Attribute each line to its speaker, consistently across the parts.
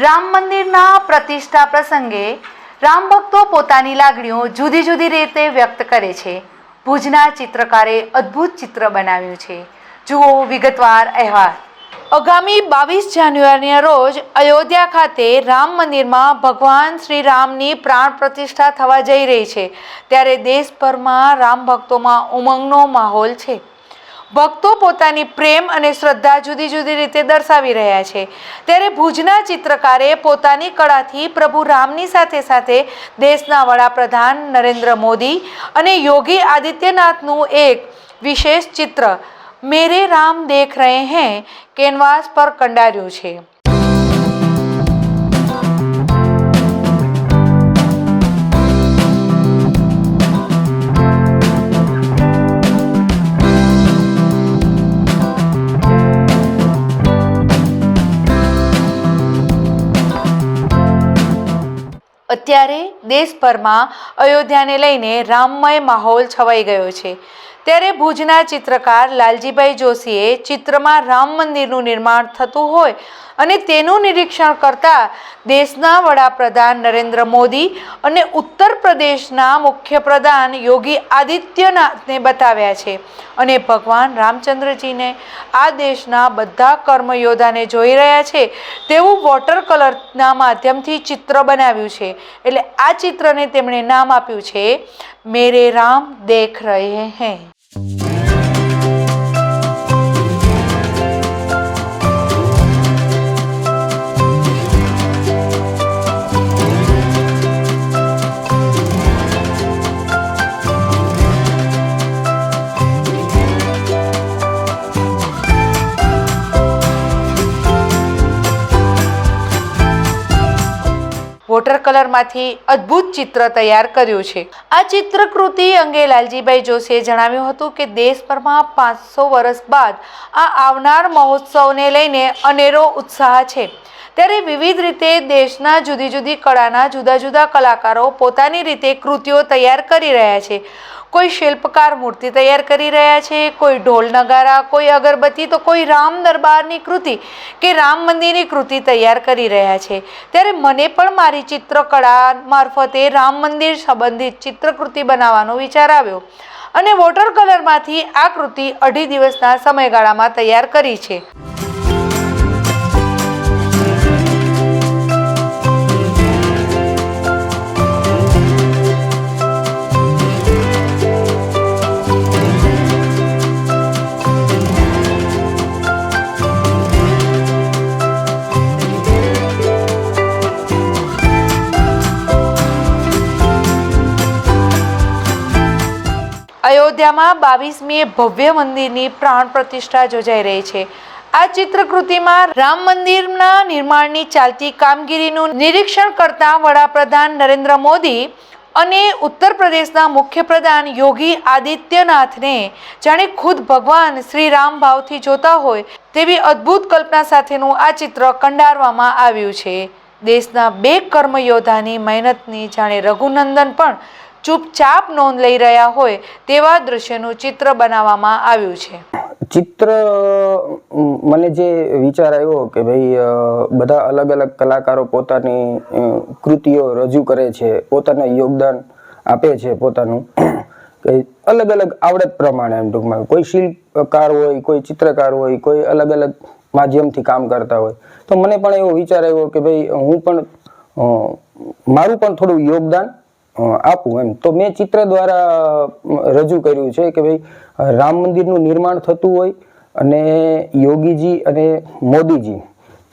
Speaker 1: Ram મંદિરના પ્રતિષ્ઠા પ્રસંગે રામ ભક્તો પોતાની લાગણીઓ જુદી જુદી રીતે વ્યક્ત કરે છે. ભુજના ચિત્રકારે અદ્ભુત ચિત્ર બનાવ્યું છે. જુઓ વિગતવાર અહેવાલ. આગામી બાવીસ જાન્યુઆરીના રોજ અયોધ્યા ખાતે રામ મંદિરમાં ભગવાન શ્રી રામની પ્રાણ પ્રતિષ્ઠા થવા જઈ રહી છે. ત્યારે દેશભરમાં રામ ભક્તોમાં ઉમંગનો માહોલ છે. ભક્તો પોતાની પ્રેમ અને શ્રદ્ધા જુદી જુદી રીતે દર્શાવી રહ્યા છે. ત્યારે ભુજના ચિત્રકારે પોતાની કળાથી પ્રભુ રામની સાથે સાથે દેશના વડાપ્રધાન નરેન્દ્ર મોદી અને યોગી આદિત્યનાથનું એક વિશેષ ચિત્ર, મેરે રામ દેખ રહે હૈ કેનવાસ પર કંડાર્યું છે. અત્યારે દેશભરમાં અયોધ્યાને લઈને રામમય માહોલ છવાઈ ગયો છે. ત્યારે ભુજના ચિત્રકાર લાલજીભાઈ જોશીએ ચિત્રમાં રામ મંદિરનું નિર્માણ થતું હોય અને તેનું નિરીક્ષણ કરતા દેશના વડાપ્રધાન નરેન્દ્ર મોદી અને ઉત્તર પ્રદેશના મુખ્યપ્રધાન યોગી આદિત્યનાથને બતાવ્યા છે. અને ભગવાન રામચંદ્રજીને આ દેશના બધા કર્મયોદ્ધાને જોઈ રહ્યા છે તેવું વોટર કલરના માધ્યમથી ચિત્ર બનાવ્યું છે. એટલે આ ચિત્રને તેમણે નામ આપ્યું છે, મેરે રામ દેખ રહે હૈ. વોટર કલરમાંથી અદ્ભુત ચિત્ર તૈયાર કર્યું છે. આ ચિત્રકૃતિ અંગે લાલજીભાઈ જોશીએ જણાવ્યું હતું કે દેશભરમાં પાંચસો વર્ષ બાદ આ આવનાર મહોત્સવને લઈને અનેરો ઉત્સાહ છે. ત્યારે વિવિધ રીતે દેશના જુદી જુદી કળાના જુદા જુદા કલાકારો પોતાની રીતે કૃતિઓ તૈયાર કરી રહ્યા છે. કોઈ શિલ્પકાર મૂર્તિ તૈયાર કરી રહ્યા છે, કોઈ ઢોલ નગારા, કોઈ અગરબત્તી, તો કોઈ રામ દરબારની કૃતિ કે રામ મંદિરની કૃતિ તૈયાર કરી રહ્યા છે. ત્યારે મને પણ મારી ચિત્રકળા મારફતે રામ મંદિર સંબંધિત ચિત્રકૃતિ બનાવવાનો વિચાર આવ્યો અને વોટર કલરમાંથી આ કૃતિ અઢી દિવસના સમયગાળામાં તૈયાર કરી છે. અયોધ્યામાં બાવીસમીએ ભવ્ય મંદિરની પ્રાણ પ્રતિષ્ઠા યોજાઈ રહી છે. આ ચિત્રકૃતિમાં રામ મંદિરના નિર્માણની ચાલતી કામગીરીનું નિરીક્ષણ કરતા વડાપ્રધાન નરેન્દ્ર મોદી અને ઉત્તર પ્રદેશના મુખ્યપ્રધાન યોગી આદિત્યનાથને, જાણે ખુદ ભગવાન શ્રી રામ ભાવથી જોતા હોય તેવી અદ્ભુત કલ્પના સાથેનું આ ચિત્ર કંડારવામાં આવ્યું છે. દેશના બે કર્મયોદ્ધાની મહેનતની જાણે રઘુનંદન પણ ચૂપચાપ નોંધ લઈ રહ્યા હોય તેવા દૃશ્યનું ચિત્ર બનાવવામાં આવ્યું છે.
Speaker 2: ચિત્ર મને જે વિચાર આવ્યો કે ભાઈ બધા અલગ અલગ કલાકારો પોતાની કૃતિઓ રજૂ કરે છે, પોતાના યોગદાન આપે છે પોતાનું, કે અલગ અલગ આવડત પ્રમાણે એમ ટૂંકમાં. કોઈ શિલ્પકાર હોય, કોઈ ચિત્રકાર હોય, કોઈ અલગ અલગ માધ્યમથી કામ કરતા હોય. તો મને પણ એવો વિચાર આવ્યો કે ભાઈ, હું પણ મારું પણ થોડું યોગદાન આપું એમ. તો મેં ચિત્ર દ્વારા રજૂ કર્યું છે કે ભાઈ રામ મંદિરનું નિર્માણ થતું હોય અને યોગીજી અને મોદીજી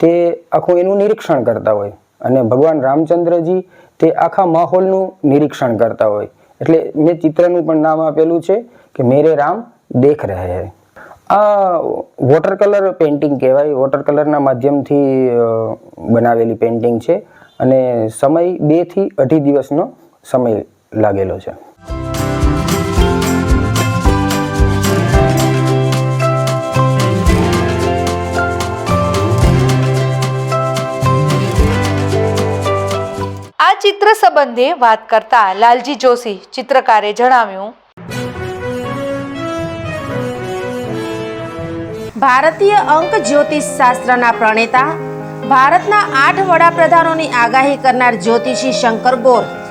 Speaker 2: તે આખું એનું નિરીક્ષણ કરતા હોય અને ભગવાન રામચંદ્રજી તે આખા માહોલનું નિરીક્ષણ કરતા હોય. એટલે મેં ચિત્રનું પણ નામ આપેલું છે કે મેરે રામ દેખ રહે હે. આ વોટર કલર પેઇન્ટિંગ કહેવાય. વોટર કલરના માધ્યમથી બનાવેલી પેઇન્ટિંગ છે અને સમય બેથી અઢી દિવસનો સમય લાગેલો છે.
Speaker 1: આ ચિત્ર સંબંધે વાત કરતા લાલજી જોશી ચિત્રકારે જણાવ્યું.
Speaker 3: ભારતીય અંક જ્યોતિષ શાસ્ત્રના પ્રણેતા ભારતના આઠ વડાપ્રધાનોની આગાહી કરનાર જ્યોતિષી શંકર ગોર